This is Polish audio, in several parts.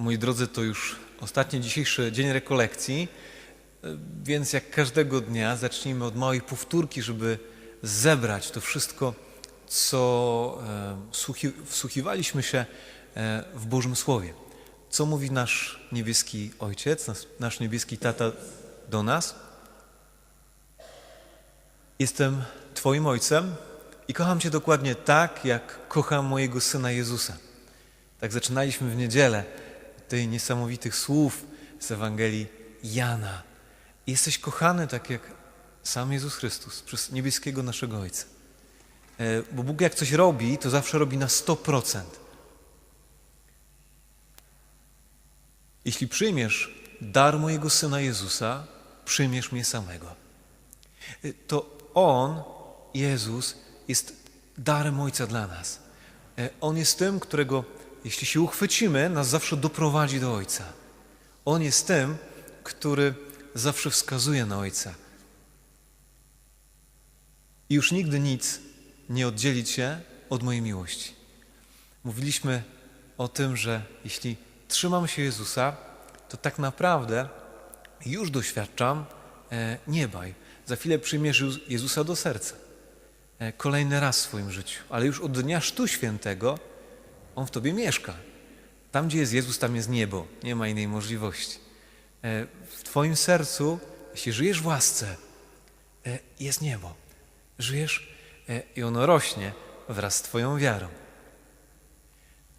Moi drodzy, to już ostatni dzisiejszy dzień rekolekcji, e, więc jak każdego dnia zacznijmy od małej powtórki, żeby zebrać to wszystko, co e, wsłuchi- wsłuchiwaliśmy się e, w Bożym Słowie. Co mówi nasz niebieski Ojciec, nas- nasz niebieski Tata do nas? Jestem Twoim Ojcem i kocham Cię dokładnie tak, jak kocham mojego Syna Jezusa. Tak zaczynaliśmy w niedzielę tych niesamowitych słów z Ewangelii Jana. Jesteś kochany tak jak sam Jezus Chrystus przez niebieskiego naszego Ojca. E, Bo Bóg jak coś robi, to zawsze robi na 100%. Jeśli przyjmiesz dar mojego Syna Jezusa, przyjmiesz mnie samego. E, To On, Jezus, jest darem Ojca dla nas. E, On jest tym, którego, jeśli się uchwycimy, nas zawsze doprowadzi do Ojca. On jest tym, który zawsze wskazuje na Ojca. I już nigdy nic nie oddzieli Cię od mojej miłości. Mówiliśmy o tym, że jeśli trzymam się Jezusa, to tak naprawdę już doświadczam e, nieba. Za chwilę przyjmiesz Jezus- Jezusa do serca. E, Kolejny raz w swoim życiu. Ale już od dnia Sztu Świętego On w Tobie mieszka. Tam, gdzie jest Jezus, tam jest niebo. Nie ma innej możliwości. E, W Twoim sercu, jeśli żyjesz w łasce, e, jest niebo. Żyjesz e, i ono rośnie wraz z Twoją wiarą.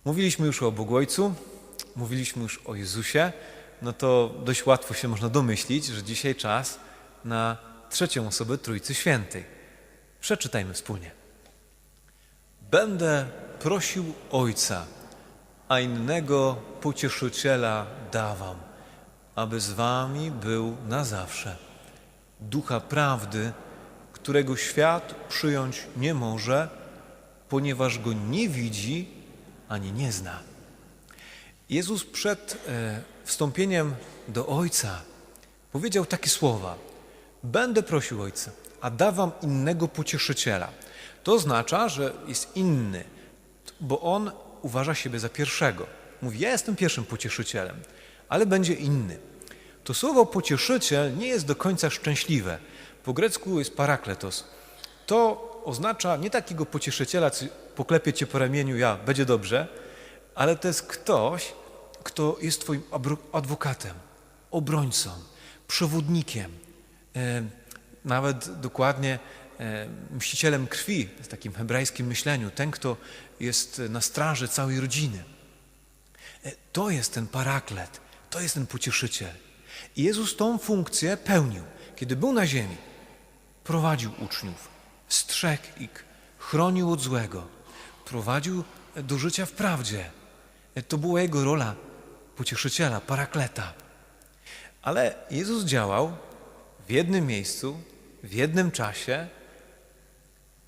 Mówiliśmy już o Bogu Ojcu, mówiliśmy już o Jezusie, no to dość łatwo się można domyślić, że dzisiaj czas na trzecią osobę Trójcy Świętej. Przeczytajmy wspólnie. Będę prosił Ojca, a innego pocieszyciela dawam, aby z wami był na zawsze. Ducha prawdy, którego świat przyjąć nie może, ponieważ go nie widzi ani nie zna. Jezus przed e, wstąpieniem do Ojca powiedział takie słowa: Będę prosił Ojca, a dawam innego pocieszyciela. To oznacza, że jest inny, bo on uważa siebie za pierwszego. Mówi: Ja jestem pierwszym pocieszycielem, ale będzie inny. To słowo pocieszyciel nie jest do końca szczęśliwe. Po grecku jest parakletos. To oznacza nie takiego pocieszyciela, co poklepie cię po ramieniu, ja, będzie dobrze, ale to jest ktoś, kto jest twoim adwokatem, obrońcą, przewodnikiem, nawet dokładnie mścicielem krwi, w takim hebrajskim myśleniu, ten, kto jest na straży całej rodziny. E, To jest ten paraklet, to jest ten pocieszyciel. I Jezus tą funkcję pełnił, kiedy był na ziemi. Prowadził uczniów, strzegł ich, chronił od złego, prowadził do życia w prawdzie. E, To była jego rola pocieszyciela, parakleta. Ale Jezus działał w jednym miejscu, w jednym czasie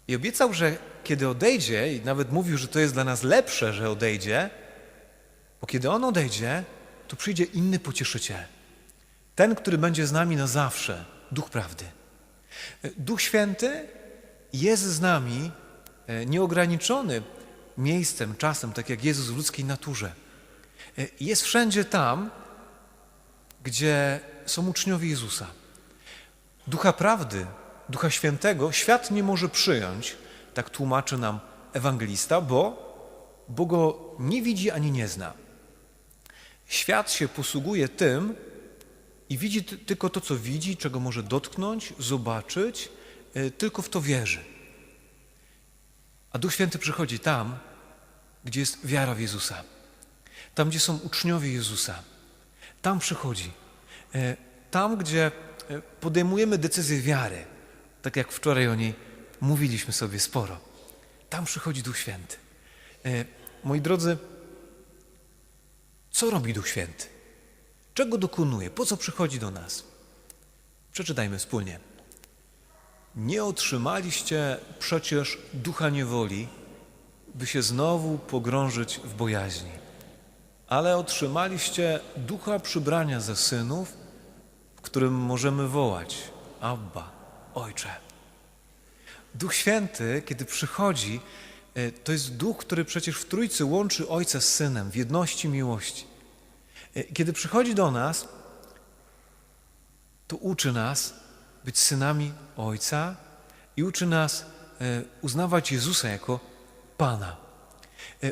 i obiecał, że kiedy odejdzie, i nawet mówił, że to jest dla nas lepsze, że odejdzie, bo kiedy On odejdzie, to przyjdzie inny pocieszyciel. Ten, który będzie z nami na zawsze, Duch Prawdy. Duch Święty jest z nami e, nieograniczony miejscem, czasem, tak jak Jezus w ludzkiej naturze. E, Jest wszędzie tam, gdzie są uczniowie Jezusa. Ducha Prawdy, Ducha Świętego świat nie może przyjąć, tak tłumaczy nam ewangelista, bo, bo go nie widzi ani nie zna. Świat się posługuje tym i widzi ty- tylko to, co widzi, czego może dotknąć, zobaczyć, y, tylko w to wierzy. A Duch Święty przychodzi tam, gdzie jest wiara w Jezusa, tam, gdzie są uczniowie Jezusa. Tam przychodzi. E, Tam, gdzie e, podejmujemy decyzję wiary, tak jak wczoraj o niej mówiliśmy sobie sporo. Tam przychodzi Duch Święty. E, Moi drodzy, co robi Duch Święty? Czego dokonuje? Po co przychodzi do nas? Przeczytajmy wspólnie. Nie otrzymaliście przecież ducha niewoli, by się znowu pogrążyć w bojaźni, ale otrzymaliście ducha przybrania ze synów, w którym możemy wołać Abba, Ojcze. Duch Święty, kiedy przychodzi, e, to jest duch, który przecież w Trójcy łączy Ojca z Synem w jedności miłości. E, Kiedy przychodzi do nas, to uczy nas być synami Ojca i uczy nas e, uznawać Jezusa jako Pana.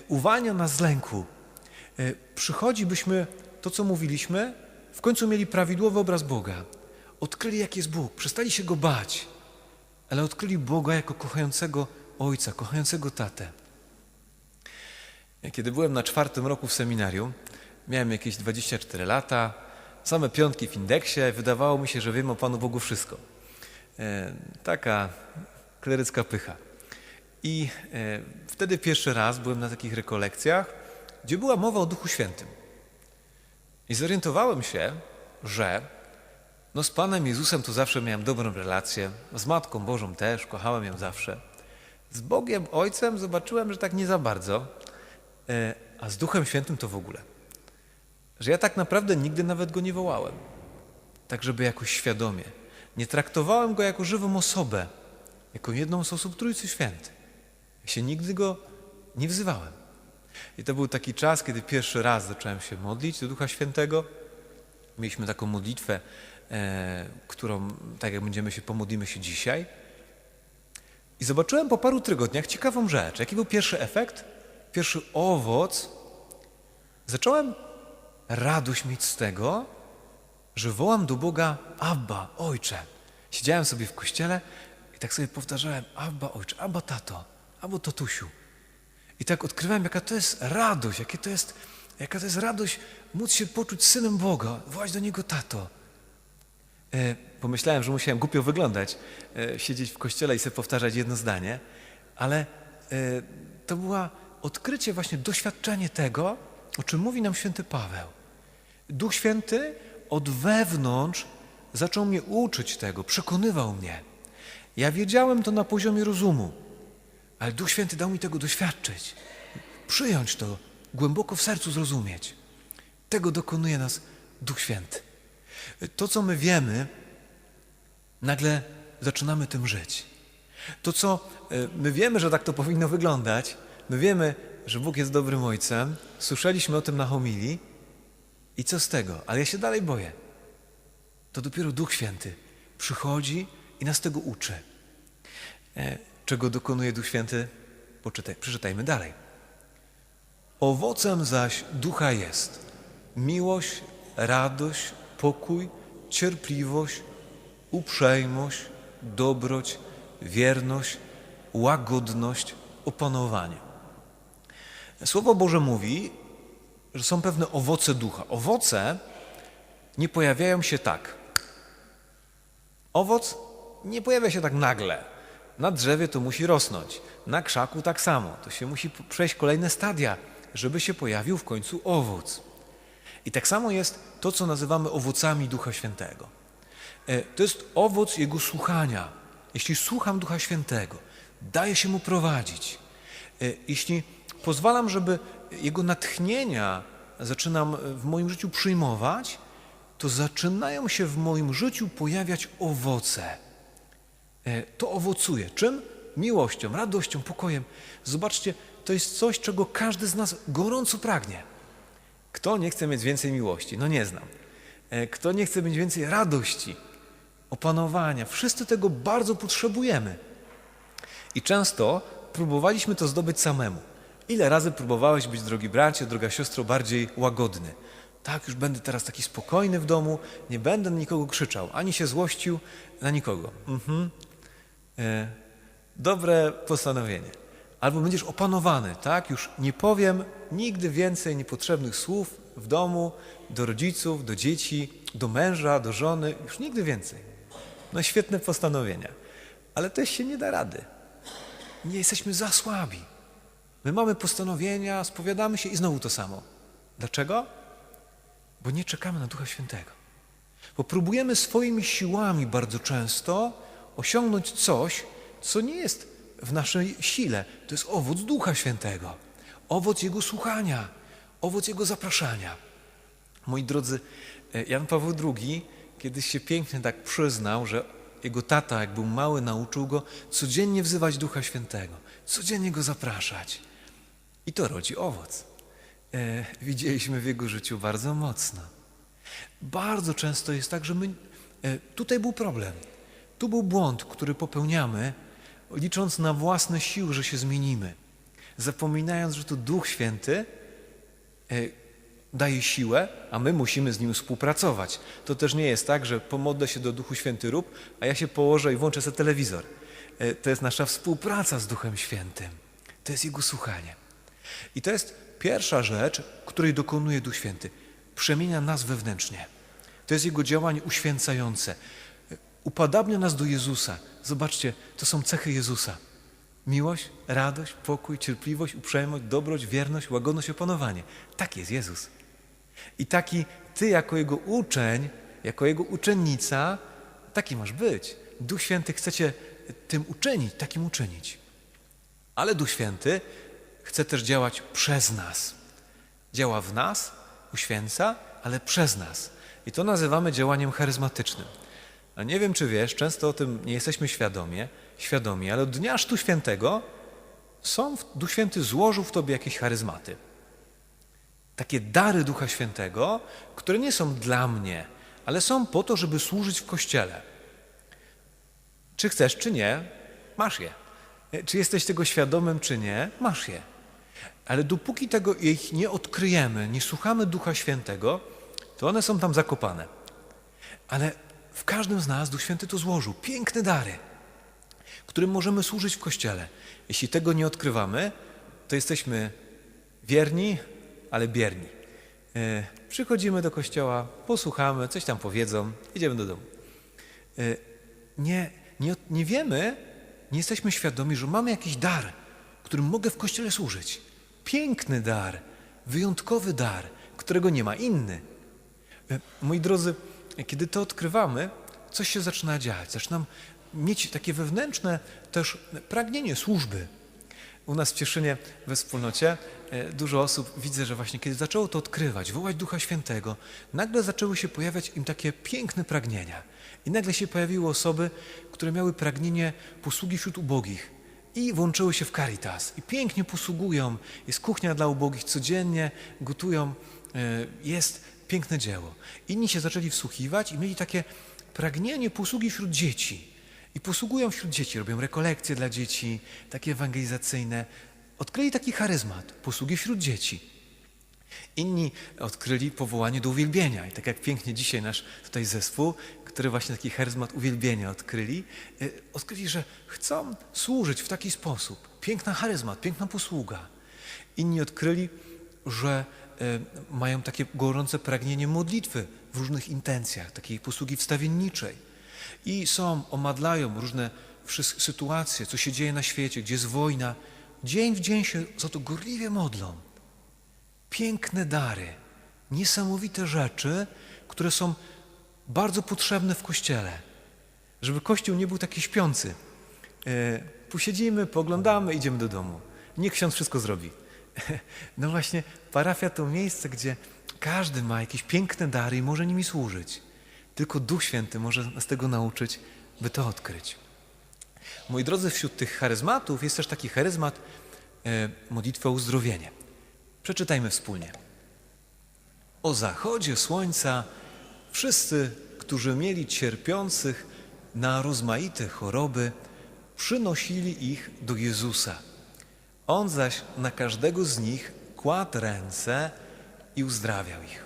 Uwalnia nas z lęku. Przychodzi, byśmy to, co mówiliśmy, w końcu mieli prawidłowy obraz Boga. Odkryli, jaki jest Bóg, przestali się Go bać, ale odkryli Boga jako kochającego Ojca, kochającego Tatę. Kiedy byłem na czwartym roku w seminarium, miałem jakieś 24 lata, same piątki w indeksie, wydawało mi się, że wiem o Panu Bogu wszystko. E, taka klerycka pycha. I e, wtedy pierwszy raz byłem na takich rekolekcjach, gdzie była mowa o Duchu Świętym. I zorientowałem się, że no z Panem Jezusem to zawsze miałem dobrą relację, z Matką Bożą też, kochałem ją zawsze. Z Bogiem Ojcem zobaczyłem, że tak nie za bardzo, e, a z Duchem Świętym to w ogóle. Że ja tak naprawdę nigdy nawet go nie wołałem, tak żeby jakoś świadomie. Nie traktowałem go jako żywą osobę, jako jedną z osób Trójcy Świętej. Ja się nigdy go nie wzywałem. I to był taki czas, kiedy pierwszy raz zacząłem się modlić do Ducha Świętego. Mieliśmy taką modlitwę, którą, tak jak będziemy się pomodlimy się dzisiaj. I zobaczyłem po paru tygodniach ciekawą rzecz. Jaki był pierwszy efekt? Pierwszy owoc. Zacząłem radość mieć z tego, że wołam do Boga Abba, Ojcze. Siedziałem sobie w kościele i tak sobie powtarzałem Abba, Ojcze, Abba, Tato, Abba, Tatusiu. I tak odkrywałem, jaka to jest radość, jakie to jest, jaka to jest radość móc się poczuć synem Boga, wołać do Niego Tato. E, pomyślałem, że musiałem głupio wyglądać, e, siedzieć w kościele i sobie powtarzać jedno zdanie, ale e, to było odkrycie, właśnie doświadczenie tego, o czym mówi nam święty Paweł. Duch Święty od wewnątrz zaczął mnie uczyć tego, przekonywał mnie. Ja wiedziałem to na poziomie rozumu, ale Duch Święty dał mi tego doświadczyć, przyjąć to, głęboko w sercu zrozumieć. Tego dokonuje nas Duch Święty. To, co my wiemy, nagle zaczynamy tym żyć. To, co e, my wiemy, że tak to powinno wyglądać, my wiemy, że Bóg jest dobrym Ojcem, słyszeliśmy o tym na homilii i co z tego? Ale ja się dalej boję. To dopiero Duch Święty przychodzi i nas tego uczy. E, Czego dokonuje Duch Święty? Poczytaj, przeczytajmy dalej. Owocem zaś ducha jest miłość, radość, pokój, cierpliwość, uprzejmość, dobroć, wierność, łagodność, opanowanie. Słowo Boże mówi, że są pewne owoce ducha. Owoce nie pojawiają się tak. Owoc nie pojawia się tak nagle. Na drzewie to musi rosnąć, na krzaku tak samo. To się musi przejść kolejne stadia, żeby się pojawił w końcu owoc. I tak samo jest to, co nazywamy owocami Ducha Świętego. E, To jest owoc Jego słuchania. Jeśli słucham Ducha Świętego, daję się Mu prowadzić. E, Jeśli pozwalam, żeby Jego natchnienia zaczynam w moim życiu przyjmować, to zaczynają się w moim życiu pojawiać owoce. E, To owocuje. Czym? Miłością, radością, pokojem. Zobaczcie, to jest coś, czego każdy z nas gorąco pragnie. Kto nie chce mieć więcej miłości? No nie znam. E, Kto nie chce mieć więcej radości, opanowania? Wszyscy tego bardzo potrzebujemy. I często próbowaliśmy to zdobyć samemu. Ile razy próbowałeś być, drogi bracie, droga siostro, bardziej łagodny? Tak, już będę teraz taki spokojny w domu, nie będę na nikogo krzyczał, ani się złościł na nikogo. Mhm. E, dobre postanowienie. Albo będziesz opanowany, tak? Już nie powiem nigdy więcej niepotrzebnych słów w domu, do rodziców, do dzieci, do męża, do żony, już nigdy więcej. No świetne postanowienia. Ale też się nie da rady. Nie jesteśmy za słabi. My mamy postanowienia, spowiadamy się i znowu to samo. Dlaczego? Bo nie czekamy na Ducha Świętego. Bo próbujemy swoimi siłami bardzo często osiągnąć coś, co nie jest w naszej sile. To jest owoc Ducha Świętego, owoc Jego słuchania, owoc Jego zapraszania. Moi drodzy, e, Jan Paweł II kiedyś się pięknie tak przyznał, że jego tata, jak był mały, nauczył go codziennie wzywać Ducha Świętego, codziennie go zapraszać. I to rodzi owoc. e, widzieliśmy w jego życiu bardzo mocno. Bardzo często jest tak, że my. E, tutaj był problem. Tu był błąd, który popełniamy, licząc na własne siły, że się zmienimy. Zapominając, że to Duch Święty e, daje siłę, a my musimy z nim współpracować. To też nie jest tak, że pomodlę się do Duchu Święty rób, a ja się położę i włączę sobie telewizor. E, To jest nasza współpraca z Duchem Świętym. To jest Jego słuchanie. I to jest pierwsza rzecz, której dokonuje Duch Święty. Przemienia nas wewnętrznie. To jest Jego działanie uświęcające. Upadabnia nas do Jezusa. Zobaczcie, to są cechy Jezusa. Miłość, radość, pokój, cierpliwość, uprzejmość, dobroć, wierność, łagodność, opanowanie. Tak jest Jezus. I taki ty jako Jego uczeń, jako Jego uczennica, taki masz być. Duch Święty chce cię tym uczynić, takim uczynić. Ale Duch Święty chce też działać przez nas. Działa w nas, uświęca, ale przez nas. I to nazywamy działaniem charyzmatycznym. A nie wiem, czy wiesz, często o tym nie jesteśmy świadomie, świadomi, ale od Dnia Sztu Świętego są, Duch Święty złożył w tobie jakieś charyzmaty. Takie dary Ducha Świętego, które nie są dla mnie, ale są po to, żeby służyć w Kościele. Czy chcesz, czy nie, masz je. Czy jesteś tego świadomym, czy nie, masz je. Ale dopóki tego ich nie odkryjemy, nie słuchamy Ducha Świętego, to one są tam zakopane. Ale w każdym z nas Duch Święty to złożył. Piękne dary, którym możemy służyć w Kościele. Jeśli tego nie odkrywamy, to jesteśmy wierni, ale bierni. E, Przychodzimy do kościoła, posłuchamy, coś tam powiedzą, idziemy do domu. E, Nie, nie, nie wiemy, nie jesteśmy świadomi, że mamy jakiś dar, którym mogę w kościele służyć. Piękny dar, wyjątkowy dar, którego nie ma inny. E, Moi drodzy, kiedy to odkrywamy, coś się zaczyna dziać. Zaczynam mieć takie wewnętrzne też pragnienie służby. U nas w Cieszynie we wspólnocie e, dużo osób widzę, że właśnie kiedy zaczęło to odkrywać, wołać Ducha Świętego, nagle zaczęły się pojawiać im takie piękne pragnienia. I nagle się pojawiły osoby, które miały pragnienie posługi wśród ubogich i włączyły się w Caritas i pięknie posługują. Jest kuchnia dla ubogich, codziennie gotują, e, jest piękne dzieło. Inni się zaczęli wsłuchiwać i mieli takie pragnienie posługi wśród dzieci. I posługują wśród dzieci, robią rekolekcje dla dzieci, takie ewangelizacyjne. Odkryli taki charyzmat, posługi wśród dzieci. Inni odkryli powołanie do uwielbienia. I tak jak pięknie dzisiaj nasz tutaj zespół, który właśnie taki charyzmat uwielbienia odkryli, e, odkryli, że chcą służyć w taki sposób. Piękna charyzmat, piękna posługa. Inni odkryli, że mają takie gorące pragnienie modlitwy w różnych intencjach, takiej posługi wstawienniczej. I są, omadlają różne sytuacje, co się dzieje na świecie, gdzie jest wojna. Dzień w dzień się za to gorliwie modlą piękne dary, niesamowite rzeczy, które są bardzo potrzebne w kościele. Żeby kościół nie był taki śpiący. E, Posiedzimy, poglądamy, idziemy do domu. Niech ksiądz wszystko zrobi. No właśnie, parafia to miejsce, gdzie każdy ma jakieś piękne dary i może nimi służyć. Tylko Duch Święty może nas tego nauczyć, by to odkryć. Moi drodzy, wśród tych charyzmatów jest też taki charyzmat e, modlitwy o uzdrowienie. Przeczytajmy wspólnie. O zachodzie słońca wszyscy, którzy mieli cierpiących na rozmaite choroby, przynosili ich do Jezusa. On zaś na każdego z nich kładł ręce i uzdrawiał ich.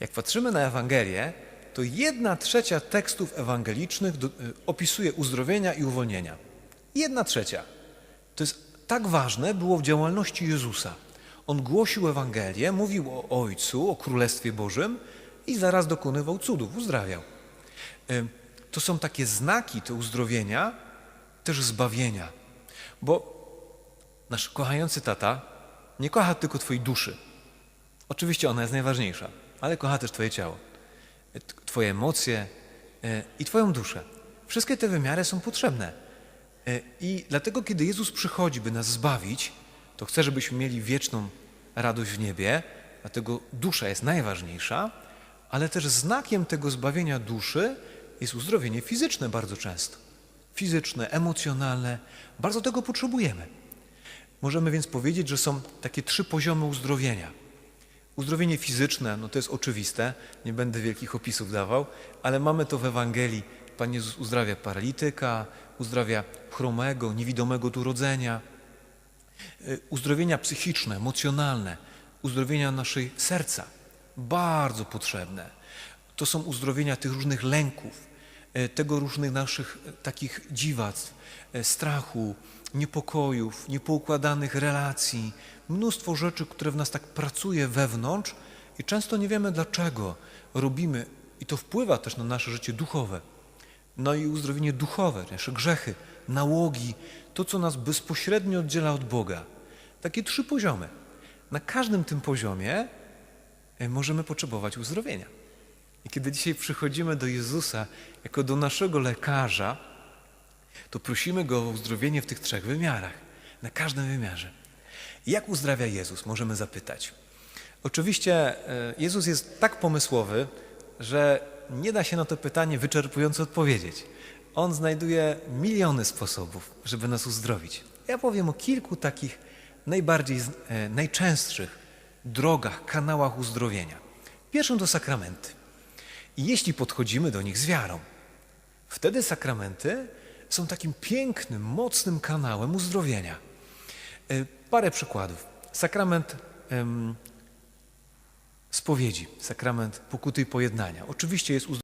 Jak patrzymy na Ewangelię, to jedna trzecia tekstów ewangelicznych y, opisuje uzdrowienia i uwolnienia. Jedna trzecia. To jest tak ważne było w działalności Jezusa. On głosił Ewangelię, mówił o Ojcu, o Królestwie Bożym i zaraz dokonywał cudów, uzdrawiał. Ym, To są takie znaki, te uzdrowienia, też zbawienia. Bo nasz kochający tata nie kocha tylko Twojej duszy. Oczywiście ona jest najważniejsza, ale kocha też Twoje ciało, t- Twoje emocje e, i Twoją duszę. Wszystkie te wymiary są potrzebne. E, I dlatego, kiedy Jezus przychodzi, by nas zbawić, to chce, żebyśmy mieli wieczną radość w niebie, dlatego dusza jest najważniejsza, ale też znakiem tego zbawienia duszy jest uzdrowienie fizyczne bardzo często. Fizyczne, emocjonalne. Bardzo tego potrzebujemy. Możemy więc powiedzieć, że są takie trzy poziomy uzdrowienia. Uzdrowienie fizyczne, no to jest oczywiste, nie będę wielkich opisów dawał, ale mamy to w Ewangelii. Pan Jezus uzdrawia paralityka, uzdrawia chromego, niewidomego do urodzenia. Y, Uzdrowienia psychiczne, emocjonalne, uzdrowienia naszej serca, bardzo potrzebne. To są uzdrowienia tych różnych lęków, y, tego różnych naszych y, takich dziwactw, strachu, niepokojów, niepoukładanych relacji, mnóstwo rzeczy, które w nas tak pracuje wewnątrz i często nie wiemy dlaczego robimy i to wpływa też na nasze życie duchowe. No i uzdrowienie duchowe, nasze grzechy, nałogi, to co nas bezpośrednio oddziela od Boga. Takie trzy poziomy. Na każdym tym poziomie e, możemy potrzebować uzdrowienia. I kiedy dzisiaj przychodzimy do Jezusa jako do naszego lekarza, to prosimy Go o uzdrowienie w tych trzech wymiarach, na każdym wymiarze. Jak uzdrawia Jezus, możemy zapytać. Oczywiście e, Jezus jest tak pomysłowy, że nie da się na to pytanie wyczerpująco odpowiedzieć. On znajduje miliony sposobów, żeby nas uzdrowić. Ja powiem o kilku takich najbardziej, e, najczęstszych drogach, kanałach uzdrowienia. Pierwszym to sakramenty. I jeśli podchodzimy do nich z wiarą, wtedy sakramenty są takim pięknym, mocnym kanałem uzdrowienia. E, Parę przykładów. Sakrament spowiedzi, sakrament pokuty i pojednania. Oczywiście jest